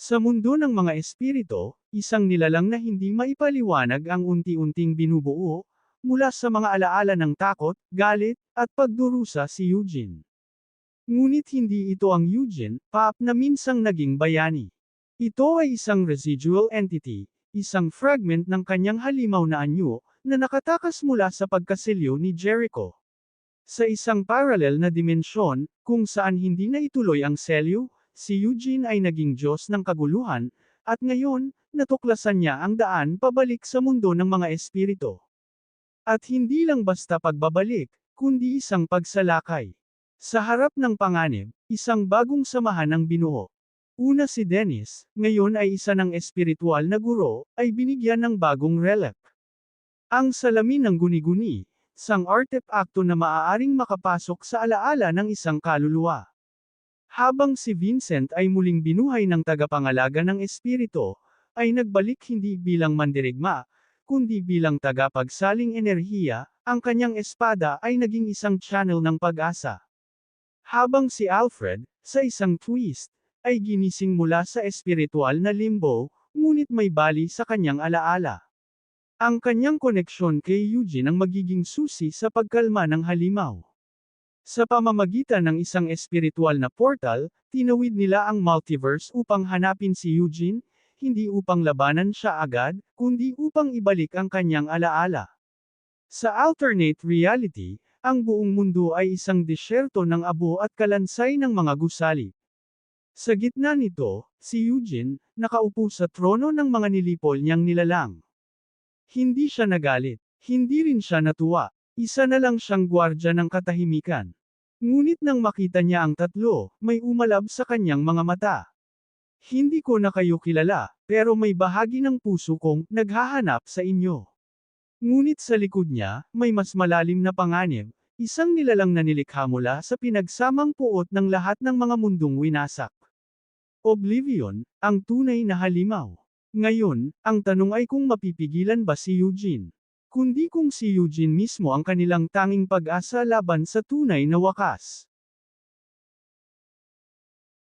Sa mundo ng mga espiritu, isang nilalang na hindi maipaliwanag ang unti-unting binubuo, mula sa mga alaala ng takot, galit, at pagdurusa si Eugene. Ngunit hindi ito ang Eugene, Pop na minsang naging bayani. Ito ay isang residual entity, isang fragment ng kanyang halimaw na anyo, na nakatakas mula sa pagkasilyo ni Jericho. Sa isang parallel na dimensyon, kung saan hindi na ituloy ang selyo, si Eugene ay naging Diyos ng kaguluhan, at ngayon, natuklasan niya ang daan pabalik sa mundo ng mga espiritu. At hindi lang basta pagbabalik, kundi isang pagsalakay. Sa harap ng panganib, isang bagong samahan ang binuo. Una si Dennis, ngayon ay isa ng espiritual na guro, ay binigyan ng bagong relic. Ang salamin ng guni-guni, isang artepakto na maaaring makapasok sa alaala ng isang kaluluwa. Habang si Vincent ay muling binuhay ng tagapangalaga ng espiritu, ay nagbalik hindi bilang mandirigma, kundi bilang tagapagsaling enerhiya, ang kanyang espada ay naging isang channel ng pag-asa. Habang si Alfred, sa isang twist, ay ginising mula sa espiritual na limbo, ngunit may bali sa kanyang alaala. Ang kanyang koneksyon kay Eugene ang magiging susi sa pagkalma ng halimaw. Sa pamamagitan ng isang espiritual na portal, tinawid nila ang multiverse upang hanapin si Eugene, hindi upang labanan siya agad, kundi upang ibalik ang kanyang alaala. Sa alternate reality, ang buong mundo ay isang disyerto ng abo at kalansay ng mga gusali. Sa gitna nito, si Eugene, nakaupo sa trono ng mga nilipol niyang nilalang. Hindi siya nagalit, hindi rin siya natuwa, isa na lang siyang gwardya ng katahimikan. Ngunit nang makita niya ang tatlo, may umalab sa kanyang mga mata. Hindi ko na kayo kilala, pero may bahagi ng puso kong naghahanap sa inyo. Ngunit sa likod niya, may mas malalim na panganib, isang nilalang na nilikha mula sa pinagsamang puot ng lahat ng mga mundong winasak. Oblivion, ang tunay na halimaw. Ngayon, ang tanong ay kung mapipigilan ba si Eugene. Kundi kung si Eugene mismo ang kanilang tanging pag-asa laban sa tunay na wakas.